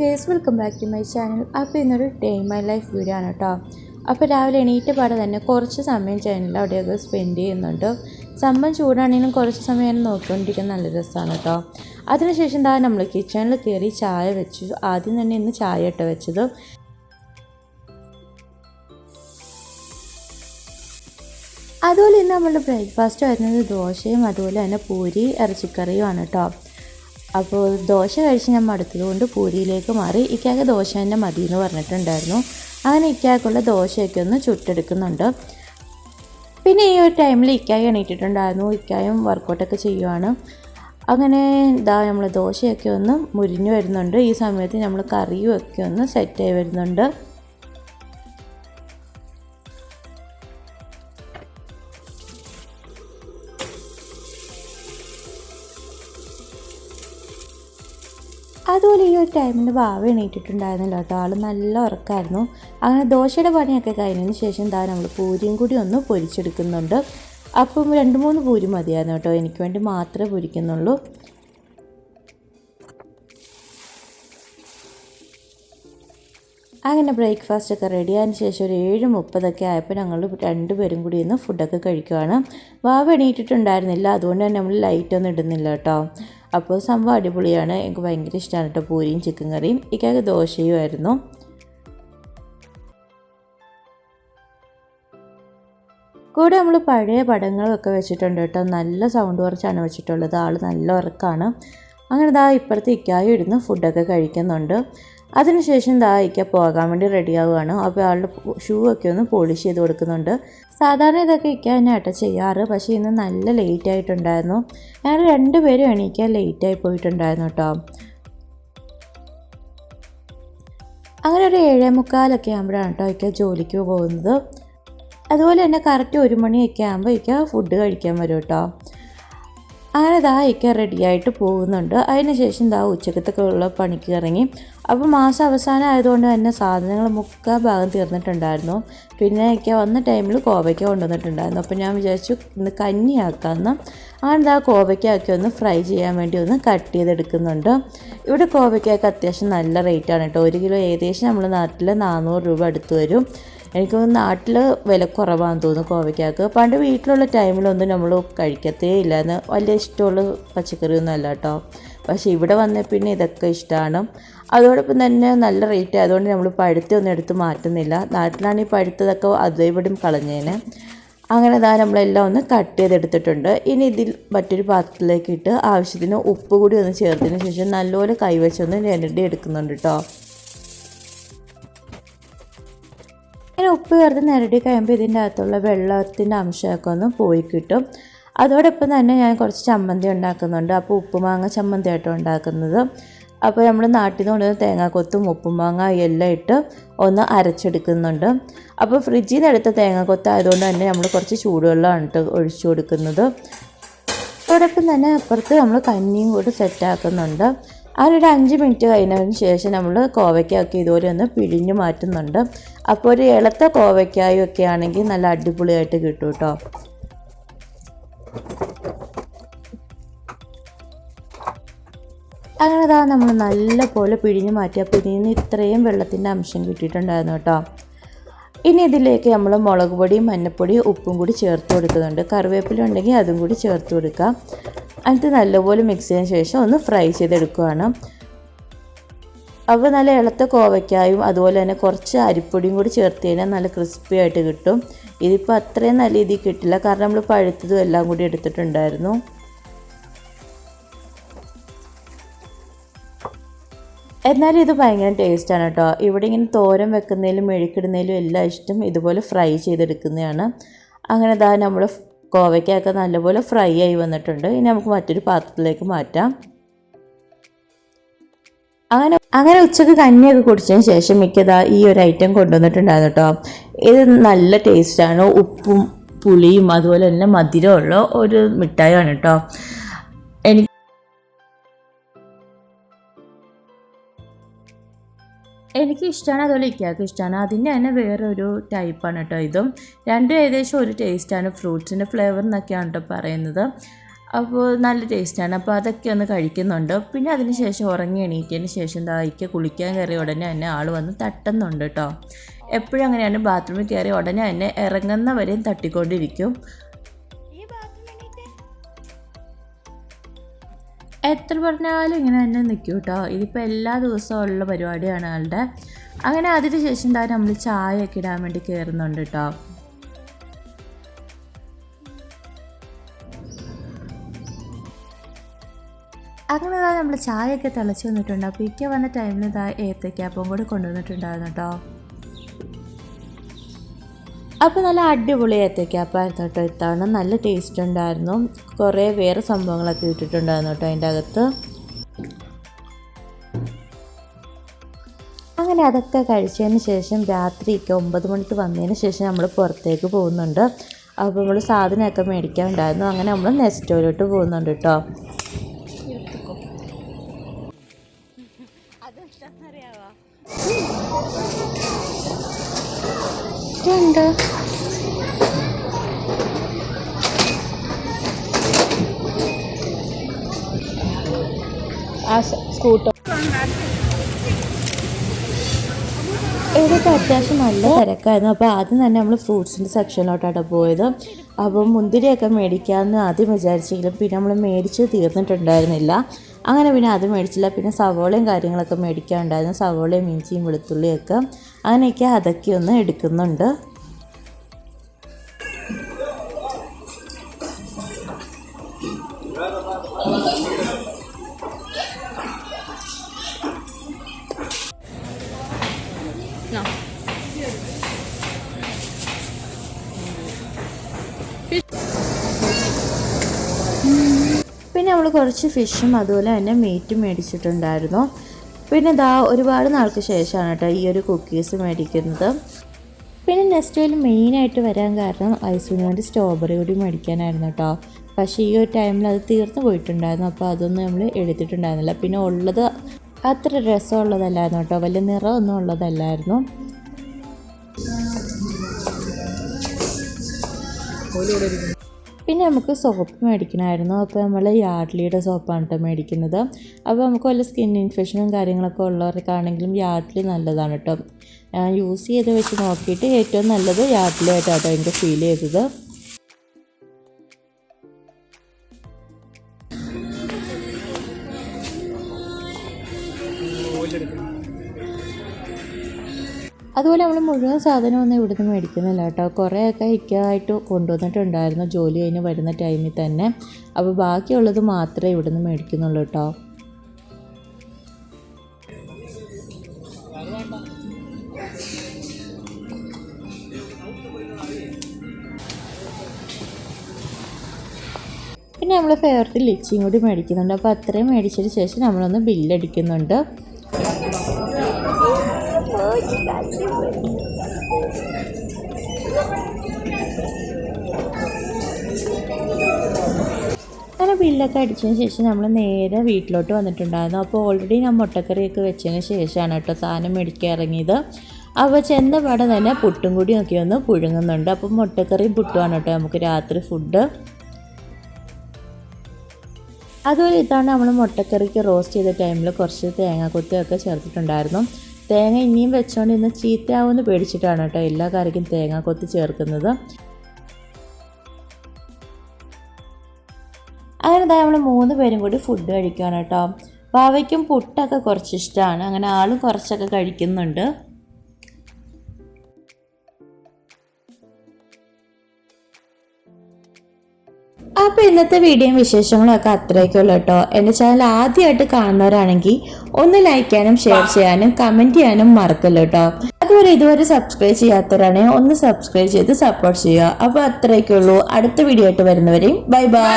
Guys welcome back to my channel അപ്പോൾ ഇന്നൊരു day my life video ആണ് കേട്ടോ അപ്പോൾ രാവിലെ എണീറ്റ് പാടെ തന്നെ കുറച്ച് സമയം ചാനലിൽ അവിടെയൊക്കെ സ്പെൻഡ് ചെയ്യുന്നുണ്ട്. സംഭവം ചൂടാണെങ്കിലും കുറച്ച് സമയം ഞാൻ നോക്കിക്കൊണ്ടിരിക്കാൻ നല്ല രസമാണ് കേട്ടോ അതിനുശേഷം എന്താ നമ്മൾ കിച്ചണിൽ കയറി ചായ വെച്ചു. ആദ്യം തന്നെ ഇന്ന് ചായ ഇട്ട് വെച്ചത്. അതുപോലെ ഇന്ന് നമ്മളുടെ ബ്രേക്ക്ഫാസ്റ്റ് വരുന്നത് ദോശയും അതുപോലെ തന്നെ പൂരി ഇറച്ചിക്കറിയുമാണ് കേട്ടോ അപ്പോൾ ദോശ കഴിച്ച് ഞാൻ മടുത്തതുകൊണ്ട് പൂരിയിലേക്ക് മാറി ഇക്കാക്ക് ദോശ തന്നെ മതി എന്ന് പറഞ്ഞിട്ടുണ്ടായിരുന്നു. അങ്ങനെ ഇക്കാക്കുള്ള ദോശയൊക്കെ ഒന്ന് ചുട്ടെടുക്കുന്നുണ്ട്. പിന്നെ ഈ ഒരു ടൈമിൽ ഇക്കായ എണീറ്റിട്ടുണ്ടായിരുന്നു. ഇക്കായും വർക്കൗട്ടൊക്കെ ചെയ്യുവാണ്. അങ്ങനെ ഇതാ നമ്മൾ ദോശയൊക്കെ ഒന്ന് മുരിഞ്ഞു വരുന്നുണ്ട്. ഈ സമയത്ത് നമ്മൾ കറിയും ഒക്കെ ഒന്ന് സെറ്റായി വരുന്നുണ്ട്. അതുപോലെ ഈ ഒരു ടൈമിൽ ഭാവി എണീറ്റിട്ടുണ്ടായിരുന്നില്ല കേട്ടോ. ആൾ നല്ല ഉറക്കമായിരുന്നു അങ്ങനെ ദോശയുടെ പണിയൊക്കെ കഴിഞ്ഞതിന് ശേഷം എന്താ നമ്മൾ പൂരിയും കൂടി ഒന്ന് പൊരിച്ചെടുക്കുന്നുണ്ട്. അപ്പം രണ്ട് മൂന്ന് പൂരി മതിയായിരുന്നു കേട്ടോ. എനിക്ക് വേണ്ടി മാത്രമേ പൊരിക്കുന്നുള്ളൂ. അങ്ങനെ ബ്രേക്ക്ഫാസ്റ്റ് ഒക്കെ റെഡി ആയതിനു ശേഷം ഒരു ഏഴ് മുപ്പതൊക്കെ ആയപ്പോൾ ഞങ്ങൾ രണ്ടുപേരും കൂടി ഇന്ന് ഫുഡൊക്കെ കഴിക്കുകയാണ് വാവ് എണീറ്റിട്ടുണ്ടായിരുന്നില്ല. അതുകൊണ്ട് തന്നെ നമ്മൾ ലൈറ്റ് ഒന്നും ഇടുന്നില്ല കേട്ടോ. അപ്പോൾ സംഭവം അടിപൊളിയാണ്. എനിക്ക് ഭയങ്കര ഇഷ്ടമാണ് കേട്ടോ പൂരിയും ചിക്കൻ കറിയും. ഇക്കാക്ക് ദോശയും ആയിരുന്നു. കൂടെ നമ്മൾ പഴയ പടങ്ങളൊക്കെ വെച്ചിട്ടുണ്ട് കേട്ടോ നല്ല സൗണ്ട് കുറച്ചാണ് വെച്ചിട്ടുള്ളത്. ആൾ നല്ല ഉറക്കമാണ് അങ്ങനെ ദാ ഇപ്പുറത്ത് ഇക്കായും ഇരുന്ന് ഫുഡൊക്കെ കഴിക്കുന്നുണ്ട്. അതിനുശേഷം ദാ ഇക്ക പോകാൻ വേണ്ടി റെഡിയാവുകയാണ്. അപ്പോൾ ആളുടെ ഷൂ ഒക്കെ ഒന്ന് പോളിഷ് ചെയ്ത് കൊടുക്കുന്നുണ്ട്. സാധാരണ ഇതൊക്കെ ഇക്ക തന്നെ ആട്ടോ ചെയ്യാറ്. പക്ഷേ ഇന്ന് നല്ല ലേറ്റ് ആയിട്ടുണ്ടായിരുന്നു. ഞങ്ങൾ രണ്ടുപേരും എണീക്കാൻ ലേറ്റായി പോയിട്ടുണ്ടായിരുന്നു കേട്ടോ. അങ്ങനെ ഒരു ഏഴേ മുക്കാലൊക്കെ ആകുമ്പോഴാണ് കേട്ടോ ഇക്ക ജോലിക്ക് പോകുന്നത്. അതുപോലെ തന്നെ കറക്റ്റ് ഒരു മണിയൊക്കെ ആകുമ്പോൾ ഇക്ക ഫുഡ് കഴിക്കാൻ വരും കേട്ടോ. അങ്ങനെ ദാ ഇക്ക റെഡിയായിട്ട് പോകുന്നുണ്ട്. അതിനുശേഷം ദാ ഉച്ചക്കത്തൊക്കെ ഉള്ള പണിക്ക് ഇറങ്ങി. അപ്പോൾ മാസം അവസാനം ആയതുകൊണ്ട് തന്നെ സാധനങ്ങൾ മുക്കാൽ ഭാഗം തീർന്നിട്ടുണ്ടായിരുന്നു. പിന്നെ ഒക്കെ വന്ന ടൈമിൽ കോവയ്ക്ക കൊണ്ടുവന്നിട്ടുണ്ടായിരുന്നു. അപ്പോൾ ഞാൻ വിചാരിച്ചു ഇന്ന് കഞ്ഞിയാക്കാമെന്ന് അങ്ങനെ ദാ കോവയ്ക്കൊക്കെ ഒന്ന് ഫ്രൈ ചെയ്യാൻ വേണ്ടി ഒന്ന് കട്ട് ചെയ്തെടുക്കുന്നുണ്ട്. ഇവിടെ കോവയ്ക്കൊക്കെ അത്യാവശ്യം നല്ല റേറ്റാണ് കേട്ടോ. ഒരു കിലോ ഏകദേശം നമ്മുടെ നാട്ടിൽ നാനൂറ് രൂപ അടുത്ത് വരും. എനിക്ക് നാട്ടിൽ വില കുറവാണെന്ന് തോന്നുന്നു കോവയ്ക്കാക്ക്. പണ്ട് വീട്ടിലുള്ള ടൈമിലൊന്നും നമ്മൾ കഴിക്കത്തേ ഇല്ലാന്ന് വലിയ ഇഷ്ടമുള്ള പച്ചക്കറിയൊന്നും അല്ല കേട്ടോ പക്ഷേ ഇവിടെ വന്ന പിന്നെ ഇതൊക്കെ ഇഷ്ടമാണ് അതോടൊപ്പം തന്നെ നല്ല റേറ്റ് ആയതുകൊണ്ട് നമ്മൾ പഴുത്തൊന്നും എടുത്ത് മാറ്റുന്നില്ല. നാട്ടിലാണെങ്കിൽ പഴുത്തതൊക്കെ അതേപടിയും കളഞ്ഞേനെ. അങ്ങനെ ഇതാ നമ്മളെല്ലാം ഒന്ന് കട്ട് ചെയ്തെടുത്തിട്ടുണ്ട്. ഇനി ഇതിൽ മറ്റൊരു പാത്രത്തിലേക്ക് ഇട്ട് ആവശ്യത്തിന് ഉപ്പ് കൂടി ഒന്ന് ചേർത്തതിന് ശേഷം നല്ലപോലെ കൈവച്ചൊന്ന് ഞെരടി എടുക്കുന്നുണ്ട് കേട്ടോ ഉപ്പ് ചേർത്ത് നിരടി കഴിയുമ്പോൾ ഇതിന്റെ അകത്തുള്ള വെള്ളത്തിന്റെ അംശമൊക്കെ ഒന്ന് പോയി കിട്ടും. അതോടൊപ്പം തന്നെ ഞാൻ കുറച്ച് ചമ്മന്തി ഉണ്ടാക്കുന്നുണ്ട്. അപ്പോൾ ഉപ്പുമാങ്ങ ചമ്മന്തി ആയിട്ട് ഉണ്ടാക്കുന്നത്. അപ്പോൾ നമ്മൾ നാട്ടിൽ നിന്ന് കൊണ്ടുവന്ന തേങ്ങാക്കൊത്തും ഉപ്പുമാങ്ങ എല്ലാം ഇട്ട് ഒന്ന് അരച്ചെടുക്കുന്നുണ്ട്. അപ്പോൾ ഫ്രിഡ്ജിൽ നിന്ന് എടുത്ത തേങ്ങാക്കൊത്ത് ആയതുകൊണ്ട് തന്നെ നമ്മൾ കുറച്ച് ചൂടുവെള്ളമാണ് ഇട്ട് ഒഴിച്ചു കൊടുക്കുന്നത്. അതോടൊപ്പം തന്നെ അപ്പുറത്ത് നമ്മൾ കഞ്ഞിയും കൂടി സെറ്റാക്കുന്നുണ്ട് അതിനൊരു അഞ്ച് മിനിറ്റ് കഴിഞ്ഞതിന് ശേഷം നമ്മൾ കോവയ്ക്കൊക്കെ ഇതുപോലെ ഒന്ന് പിഴിഞ്ഞു മാറ്റുന്നുണ്ട്. അപ്പോൾ ഒരു ഇളത്ത കോവയ്ക്കായും ഒക്കെ ആണെങ്കിൽ നല്ല അടിപൊളിയായിട്ട് കിട്ടും കേട്ടോ. അങ്ങനെ ഇതാ നമ്മൾ നല്ല പോലെ പിഴിഞ്ഞു മാറ്റി. അപ്പോൾ ഇതിൽ നിന്ന് ഇത്രയും വെള്ളത്തിന്റെ അംശം കിട്ടിയിട്ടുണ്ടായിരുന്നു കേട്ടോ. ഇനി ഇതിലേക്ക് നമ്മൾ മുളക് പൊടിയും മഞ്ഞൾപ്പൊടിയും ഉപ്പും കൂടി ചേർത്ത് കൊടുക്കുന്നുണ്ട്. കറിവേപ്പില ഉണ്ടെങ്കിൽ അതും കൂടി ചേർത്ത് കൊടുക്കാം. എന്നിട്ട് നല്ലപോലെ മിക്സ് ചെയ്തതിന് ശേഷം ഒന്ന് ഫ്രൈ ചെയ്തെടുക്കുകയാണ്. അപ്പോൾ നല്ല ഇളത്ത കോവയ്ക്കായും അതുപോലെ തന്നെ കുറച്ച് അരിപ്പൊടിയും കൂടി ചേർത്ത് കഴിഞ്ഞാൽ നല്ല ക്രിസ്പി ആയിട്ട് കിട്ടും. ഇതിപ്പോൾ അത്രയും നല്ല രീതിയിൽ കിട്ടില്ല. കാരണം നമ്മൾ പഴുത്തതും എല്ലാം കൂടി എടുത്തിട്ടുണ്ടായിരുന്നു. എന്നാലും ഇത് ഭയങ്കര ടേസ്റ്റാണ് കേട്ടോ. ഇവിടെ ഇങ്ങനെ തോരൻ വെക്കുന്നതിലും മെഴുക്കിടുന്നതിലും എല്ലാം ഇഷ്ടം ഇതുപോലെ ഫ്രൈ ചെയ്തെടുക്കുന്നതാണ്. അങ്ങനെ ഇതാ നമ്മൾ കോവയ്ക്കൊക്കെ നല്ലപോലെ ഫ്രൈ ആയി വന്നിട്ടുണ്ട്. ഇനി നമുക്ക് മറ്റൊരു പാത്രത്തിലേക്ക് മാറ്റാം. അങ്ങനെ അങ്ങനെ ഉച്ചയ്ക്ക് കഞ്ഞിയൊക്കെ കുടിച്ചതിന് ശേഷം മിക്കതാ ഈ ഒരു ഐറ്റം കൊണ്ടുവന്നിട്ടുണ്ടായിരുന്നു കേട്ടോ. ഇത് നല്ല ടേസ്റ്റാണ് ഉപ്പും പുളിയും അതുപോലെ തന്നെ മധുരമുള്ള ഒരു മിഠായിയാണ് കേട്ടോ. എനിക്ക് എനിക്ക് ഇഷ്ടമാണ് അതുപോലെ ഇക്കാക്ക് ഇഷ്ടമാണ് അതിന്റെ തന്നെ വേറൊരു ടൈപ്പാണ് കേട്ടോ ഇതും. രണ്ടും ഏകദേശം ഒരു ടേസ്റ്റാണ് ഫ്രൂട്ട്സിന്റെ ഫ്ലേവർ എന്നൊക്കെയാണ് കേട്ടോ പറയുന്നത്. അപ്പോൾ നല്ല ടേസ്റ്റാണ് അപ്പോൾ അതൊക്കെ ഒന്ന് കഴിക്കുന്നുണ്ട്. പിന്നെ അതിന് ശേഷം ഉറങ്ങി എണീറ്റതിന് ശേഷം ദാഹിക്ക് കുളിക്കാൻ കയറിയ ഉടനെ തന്നെ ആൾ വന്ന് തട്ടുന്നുണ്ട് കേട്ടോ എപ്പോഴും അങ്ങനെയാണ്. ബാത്റൂമിൽ കയറി ഉടനെ തന്നെ ഇറങ്ങുന്നവരെയും തട്ടിക്കൊണ്ടിരിക്കും. എത്ര പറഞ്ഞാലും ഇങ്ങനെ തന്നെ നിൽക്കും കേട്ടോ ഇതിപ്പോൾ എല്ലാ ദിവസവും ഉള്ള പരിപാടിയാണ് ആളുടെ. അങ്ങനെ അതിന് ശേഷം എന്താ നമ്മൾ ചായ ഒക്കെ ഇടാൻ വേണ്ടി കയറുന്നുണ്ട് കേട്ടോ അങ്ങനെ ഇതാ നമ്മൾ ചായയൊക്കെ തിളച്ച് വന്നിട്ടുണ്ട്. അപ്പോൾ ഇക്ക വന്ന ടൈമിൽ ഇതാ ഏത്തയ്ക്കാപ്പം കൂടി കൊണ്ടുവന്നിട്ടുണ്ടായിരുന്നു കേട്ടോ അപ്പോൾ നല്ല അടിപൊളി ഏത്തയ്ക്കാപ്പായിരുന്നു കേട്ടോ ഇത്തവണ നല്ല ടേസ്റ്റ് ഉണ്ടായിരുന്നു. കുറേ വേറെ സംഭവങ്ങളൊക്കെ ഇട്ടിട്ടുണ്ടായിരുന്നു കേട്ടോ അതിന്റെ അകത്ത്. അങ്ങനെ അതൊക്കെ കഴിച്ചതിന് ശേഷം രാത്രിയൊക്കെ ഒമ്പത് മണിക്ക് വന്നതിന് ശേഷം നമ്മൾ പുറത്തേക്ക് പോകുന്നുണ്ട്. അപ്പോൾ നമ്മൾ സാധനമൊക്കെ മേടിക്കാൻ ഉണ്ടായിരുന്നു. അങ്ങനെ നമ്മൾ നെസ്റ്റോയിലോട്ട് പോകുന്നുണ്ട് കേട്ടോ. ഇതുണ്ട് ആ സ്കൂട്ടർ. അത്യാവശ്യം നല്ല തിരക്കായിരുന്നു. അപ്പോൾ ആദ്യം തന്നെ നമ്മൾ ഫ്രൂട്ട്സിന്റെ സെക്ഷനിലോട്ടാണ് പോയത്. അപ്പോൾ മുന്തിരിയൊക്കെ മേടിക്കാമെന്ന് ആദ്യം വിചാരിച്ചെങ്കിലും പിന്നെ നമ്മൾ മേടിച്ച് തീർന്നിട്ടുണ്ടായിരുന്നില്ല. അങ്ങനെ പിന്നെ അത് മേടിച്ചില്ല. പിന്നെ സവോളയും കാര്യങ്ങളൊക്കെ മേടിക്കാനുണ്ടായിരുന്നു. സവോളയും ഇഞ്ചിയും വെളുത്തുള്ളിയൊക്കെ അങ്ങനെയൊക്കെ അതൊക്കെ ഒന്ന് എടുക്കുന്നുണ്ട്. പിന്നെ നമ്മൾ കുറച്ച് ഫിഷും അതുപോലെ തന്നെ മീറ്റും മേടിച്ചിട്ടുണ്ടായിരുന്നു. പിന്നെ ദാ ഒരുപാട് നാൾക്ക് ശേഷമാണ് കേട്ടോ ഈ ഒരു കുക്കീസ് മേടിക്കുന്നത്. പിന്നെ നെക്സ്റ്റ് മെയിനായിട്ട് വരാൻ കാരണം വേണ്ടി സ്ട്രോബെറി കൂടി മേടിക്കാനായിരുന്നു കേട്ടോ. പക്ഷേ ഈ ഒരു ടൈമിൽ അത് തീർന്നു പോയിട്ടുണ്ടായിരുന്നു. അപ്പോൾ അതൊന്നും നമ്മൾ എടുത്തിട്ടുണ്ടായിരുന്നില്ല. പിന്നെ ഉള്ളത് അത്ര രസമുള്ളതല്ലായിരുന്നു കേട്ടോ. വലിയ നിറമൊന്നും ഉള്ളതല്ലായിരുന്നു. പിന്നെ നമുക്ക് സോപ്പ് മേടിക്കണമായിരുന്നു. അപ്പോൾ നമ്മൾ യാഡ്ലിയുടെ സോപ്പാണ് കേട്ടോ മേടിക്കുന്നത്. അപ്പോൾ നമുക്ക് വല്ല സ്കിൻ ഇൻഫെക്ഷനും കാര്യങ്ങളൊക്കെ ഉള്ളവർക്കാണെങ്കിലും യാഡ്ലി നല്ലതാണ് കേട്ടോ യൂസ് ചെയ്ത് വെച്ച് നോക്കിയിട്ട് ഏറ്റവും നല്ലത് യാഡ്ലി ആയിട്ടാണ് കേട്ടോ ഫീൽ ചെയ്തത്. അതുപോലെ നമ്മൾ മുഴുവൻ സാധനമൊന്നും ഇവിടുന്ന് മേടിക്കുന്നില്ല കേട്ടോ. കുറേയൊക്കെ ഇക്കായിട്ട് കൊണ്ടുവന്നിട്ടുണ്ടായിരുന്നു. ജോലി കഴിഞ്ഞ് വരുന്ന ടൈമിൽ തന്നെ. അപ്പോൾ ബാക്കിയുള്ളത് മാത്രമേ ഇവിടുന്ന് മേടിക്കുന്നുള്ളൂ കേട്ടോ. പിന്നെ നമ്മൾ ഫേവററ്റ് ലിച്ചിയും കൂടി മേടിക്കുന്നുണ്ട്. അപ്പോൾ അത്രയും മേടിച്ചതിന് ശേഷം നമ്മളൊന്ന് ബില്ലടിക്കുന്നുണ്ട് അങ്ങനെ ബില്ലൊക്കെ അടിച്ചതിന് ശേഷം നമ്മൾ നേരെ വീട്ടിലോട്ട് വന്നിട്ടുണ്ടായിരുന്നു. അപ്പോൾ ഓൾറെഡി ഞാൻ മുട്ടക്കറിയൊക്കെ വെച്ചതിന് ശേഷമാണ് കേട്ടോ സാധനം മേടിക്കാൻ ഇറങ്ങിയത്. അപ്പോൾ ചെന്ന പാടെ തന്നെ പുട്ടും കൂടി നോക്കി ഒന്ന് പുഴുങ്ങുന്നുണ്ട്. അപ്പോൾ മുട്ടക്കറി പുട്ടുമാണ് കേട്ടോ നമുക്ക് രാത്രി ഫുഡ് അതുപോലെ ഇതാണ് നമ്മൾ മുട്ടക്കറിക്ക് റോസ്റ്റ് ചെയ്ത ടൈമിൽ കുറച്ച് തേങ്ങാക്കൊത്തിയൊക്കെ ചേർത്തിട്ടുണ്ടായിരുന്നു. തേങ്ങ ഇനിയും വെച്ചോണ്ട് ഇന്ന് ചീത്തയാവുമെന്ന് പേടിച്ചിട്ടാണ് കേട്ടോ എല്ലാ കറിക്കും തേങ്ങ കൊത്തി ചേർക്കുന്നത്. അങ്ങനെ നമ്മൾ മൂന്ന് പേരും കൂടി ഫുഡ് കഴിക്കുകയാണ് കേട്ടോ. പാവയ്ക്കും പുട്ടൊക്കെ കുറച്ച് ഇഷ്ടമാണ് അങ്ങനെ ആളും കുറച്ചൊക്കെ കഴിക്കുന്നുണ്ട്. അപ്പോൾ ഇന്നത്തെ വീഡിയോയും വിശേഷങ്ങളൊക്കെ അത്രയൊക്കെയുള്ളൂ കേട്ടോ. എന്റെ ചാനൽ ആദ്യമായിട്ട് കാണുന്നവരാണെങ്കിൽ ഒന്ന് ലൈക്ക് ചെയ്യാനും ഷെയർ ചെയ്യാനും കമന്റ് ചെയ്യാനും മറക്കല്ലോ കേട്ടോ. അതുപോലെ ഇതുവരെ സബ്സ്ക്രൈബ് ചെയ്യാത്തവരാണെങ്കിൽ ഒന്ന് സബ്സ്ക്രൈബ് ചെയ്ത് സപ്പോർട്ട് ചെയ്യുക. അപ്പോൾ അത്രയൊക്കെയുള്ളൂ. അടുത്ത വീഡിയോ ആയിട്ട് വരുന്നവരെയും ബൈ ബൈ